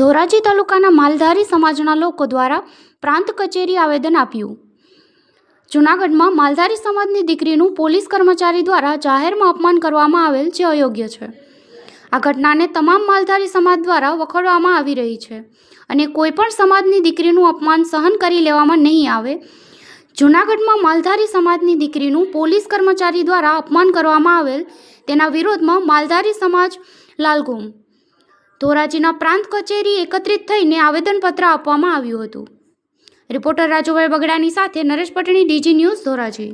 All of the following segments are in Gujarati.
ધોરાજી તાલુકાના માલધારી સમાજના લોકો દ્વારા પ્રાંત કચેરી આવેદન આપ્યું. જૂનાગઢમાં માલધારી સમાજની દીકરીનું પોલીસ કર્મચારી દ્વારા જાહેરમાં અપમાન કરવામાં આવેલ જે અયોગ્ય છે. આ ઘટનાને તમામ માલધારી સમાજ દ્વારા વખોડવામાં આવી રહી છે અને કોઈ પણ સમાજની દીકરીનું અપમાન સહન કરી લેવામાં નહીં આવે. જૂનાગઢમાં માલધારી સમાજની દીકરીનું પોલીસ કર્મચારી દ્વારા અપમાન કરવામાં આવેલ તેના વિરોધમાં માલધારી સમાજ લાલગુમ ધોરાજીના પ્રાંત કચેરી એકત્રિત થઈને આવેદનપત્ર આપવામાં આવ્યું હતું. રિપોર્ટર રાજુભાઈ બગડાની સાથે નરેશ પટણી, ડીજી ન્યૂઝ, ધોરાજી.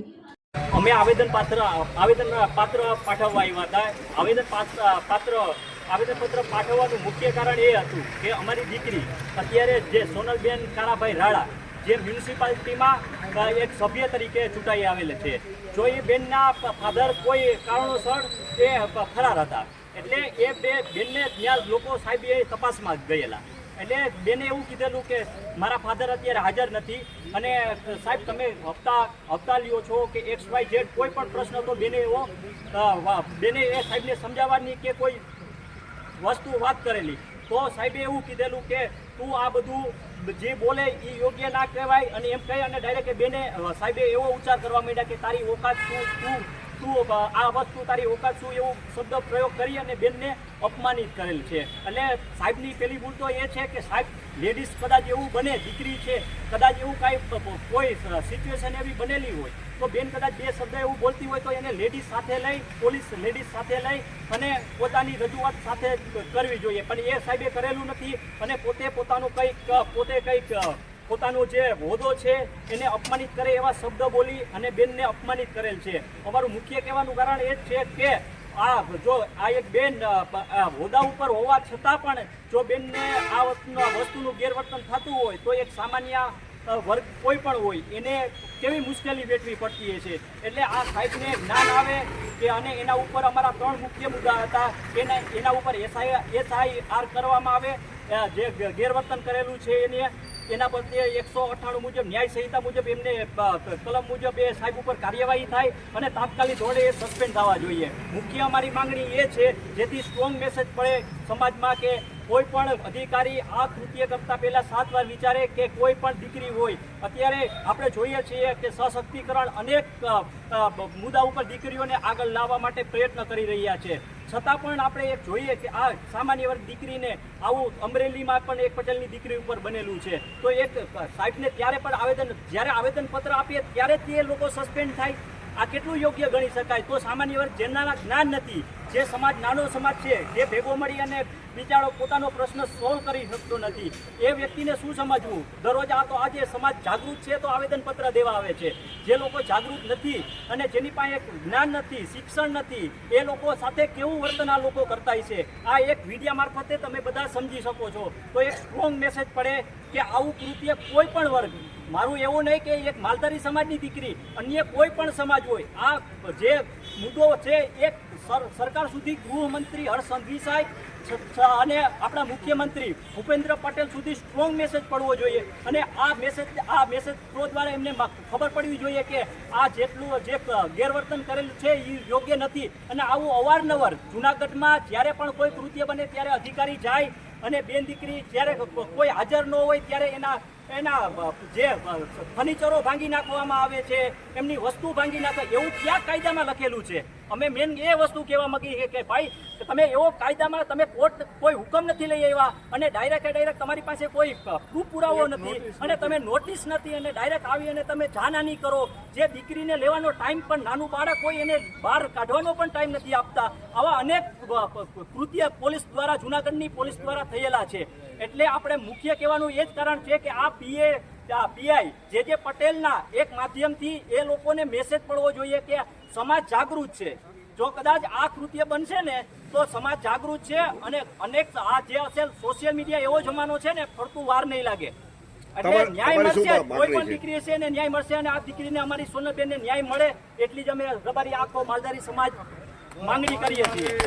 અમે આવેદન પાત્ર આવેદન, પાત્ર પાઠવવા આવ્યા હતા. આવેદન પાત્ર પાત્ર આવેદનપત્ર પાઠવવાનું મુખ્ય કારણ એ હતું કે અમારી દીકરી અત્યારે જે સોનલબેન કાળાભાઈ રાળા, જે મ્યુનિસિપાલિટીમાં એક સભ્ય તરીકે ચૂંટાઈ આવેલ છે. જો એ બેનના ફાધર કોઈ કારણોસર એ ફરાર હતા. એટલે એ બે બેનને ત્યાં લોકો સાહેબ એ તપાસમાં ગયેલા. એટલે બેને એવું કીધેલું કે મારા ફાધર અત્યારે હાજર નથી અને સાહેબ તમે હપ્તા હપ્તા લ્યો છો કે એક્સ વાય ઝેડ કોઈ પણ પ્રશ્ન તો બેને એવો બેને એ સાહેબને સમજાવવાની કે કોઈ વસ્તુ વાત કરેલી. તો સાહેબે એવું કીધેલું કે તું આ બધું જે બોલે એ યોગ્ય ના કહેવાય અને એમ કહી અને ડાયરેક્ટ બેને સાહેબે એવો ઉચ્ચાર કરવા માંડ્યા કે તારી ઓકાત શું તું તું આ વસ્તુ તારી ઓકાત શું એવું શબ્દ પ્રયોગ કરી અને બેનને અપમાનિત કરેલ છે. એટલે સાહેબની પેલી ભૂલ તો એ છે કે સાહેબ લેડીઝ કદાચ એવું બને, દીકરી છે, કદાચ એવું કાંઈ કોઈ સિચ્યુએશન એવી બનેલી હોય, તો બેન કદાચ બે શબ્દ એવું બોલતી હોય તો એને લેડીઝ સાથે લઈ પોલીસ લેડીઝ સાથે લઈ અને પોતાની રજૂઆત સાથે કરવી જોઈએ. પણ એ સાહેબે કરેલું નથી અને પોતે પોતાનું કંઈક, પોતે કંઈક પોતાનો જે હોદો છે, એને અપમાનિત કરે એવા શબ્દ બોલી અને બેનને અપમાનિત કરેલ છે. અમારું મુખ્ય કહેવાનું કારણ એ જ છે કે, આ જો આ એક બેન હોદ્દા ઉપર હોવા છતાં પણ જો બેનને આ વસ્તુનું ગેરવર્તન થતું હોય, તો એક સામાન્ય વર્ગ કોઈ પણ હોય, એને કેવી મુશ્કેલી વેઠવી પડતી હશે? એટલે આ સાહેબને જ્ઞાન આવે કે અને એના ઉપર અમારા ત્રણ મુખ્ય મુદ્દા હતા. એના એના ઉપર એસઆઈ, એસઆઈઆર કરવામાં આવે જે ગેરવર્તન કરેલું છે એને એના બદલે એકસો અઠ્ઠાણું મુજબ ન્યાય સંહિતા મુજબ એમને કલમ મુજબ એ સાહેબ ઉપર કાર્યવાહી થાય અને તાત્કાલિક ધોરણે એ સસ્પેન્ડ થવા જોઈએ. મુખ્ય અમારી માંગણી એ છે, જેથી સ્ટ્રોંગ મેસેજ પડે સમાજમાં કે કોઈ પણ અધિકારી આ કૃત્ય કરતા પહેલા સાત વાર વિચારે કે કોઈ પણ દીકરી હોય. અત્યારે આપણે જોઈએ છીએ કે સશક્તિકરણ અનેક મુદ્દા ઉપર દીકરીઓને આગળ લાવવા માટે પ્રયત્ન કરી રહ્યા છે. છતાં પણ આપણે એક જોઈએ કે આ સામાન્ય વર્ગ દીકરીને આવું અમરેલીમાં પણ એક પટેલની દીકરી ઉપર બનેલું છે. તો એક સાહેબને ત્યારે પણ આવેદન, જ્યારે આવેદનપત્ર આપીએ, ત્યારે તે લોકો સસ્પેન્ડ થાય. આ કેટલું યોગ્ય ગણી શકાય? તો સામાન્ય વર્ગ જેના જ્ઞાન નથી, જે સમાજ, નાનો સમાજ છે, જે ભેગો મળી અને બિચારો પોતાનો પ્રશ્ન સોલ્વ કરી શકતો નથી. એ વ્યક્તિને શું સમજવું? દરરોજ આ તો આજે સમાજ જાગૃત છે, તો આવેદનપત્ર દેવા આવે છે. જે લોકો જાગૃત નથી અને જેની પાસે જ્ઞાન નથી, શિક્ષણ નથી, એ લોકો સાથે કેવું વર્તન આ લોકો કરતા છે? આ એક વિડિયા મારફતે તમે બધા સમજી શકો છો. તો એક સ્ટ્રોંગ મેસેજ પડે કે આવું કૃત્ય કોઈ પણ વર્ગ મારું એવું નહીં કે એક માલધારી સમાજની દીકરી, અન્ય કોઈ પણ સમાજ હોય, આ જે મુદ્દો છે, એક સર- સરકાર સુધી ગૃહમંત્રી હર્ષ સંઘવી સાહેબ અને આપણા મુખ્યમંત્રી ભૂપેન્દ્ર પટેલ સુધી સ્ટ્રોંગ મેસેજ પડવો જોઈએ. અને આ મેસેજ આ મેસેજ થ્રો દ્વારા એમને ખબર પડવી જોઈએ કે આ જેટલું જે ગેરવર્તન કરેલું છે એ યોગ્ય નથી. અને આવું અવારનવાર જુનાગઢમાં જ્યારે પણ કોઈ કૃત્ય બને ત્યારે અધિકારી જાય અને બેન દીકરી જ્યારે કોઈ હાજર ન હોય ત્યારે એના એના જે ફર્નિચરો ભાંગી નાખવામાં આવે છે એમની વસ્તુ ભાંગી નાખે એવું ક્યાં કાયદામાં લખેલું છે? અમે મેન એ વસ્તુ કહેવા માંગી કે ભાઈ તમે એવો કાયદામાં તમે કોર્ટ કોઈ હુકમ નથી લઈ આવ્યા અને ડાયરેક્ટ ડાયરેક્ટ તમારી પાસે કોઈ પ્રૂફ પુરાવો નથી અને તમે નોટિસ નથી અને ડાયરેક્ટ આવી અને તમે જાનહાની કરો. જે દીકરીને લેવાનો ટાઈમ પણ નાનું બાળક હોય એને બહાર કાઢવાનો પણ ટાઈમ નથી આપતા. આવા અનેક કૃત્ય પોલીસ દ્વારા જુનાગઢની પોલીસ દ્વારા થયેલા છે. એટલે આપણે મુખ્ય કહેવાનું એ જ કારણ છે કે આ પીએ પીઆઈ જે જે પટેલના એક માધ્યમથી એ લોકોને મેસેજ પડવો જોઈએ કે સમાજ જાગૃત છે. જો કદાચ આ કૃત્ય બનશે ને તો સમાજ જાગૃત છે અને અનેક આ જે હશે સોશિયલ મીડિયા એવો જમાનો છે ને ફરતું વાર નહીં લાગે. એટલે ન્યાય મળશે કોઈ પણ દીકરી હશે ને ન્યાય મળશે અને આ દીકરીને અમારી સોનલબેનને ન્યાય મળે એટલી જ અમે રબારી આખો માલધારી સમાજ માંગણી કરીએ છીએ.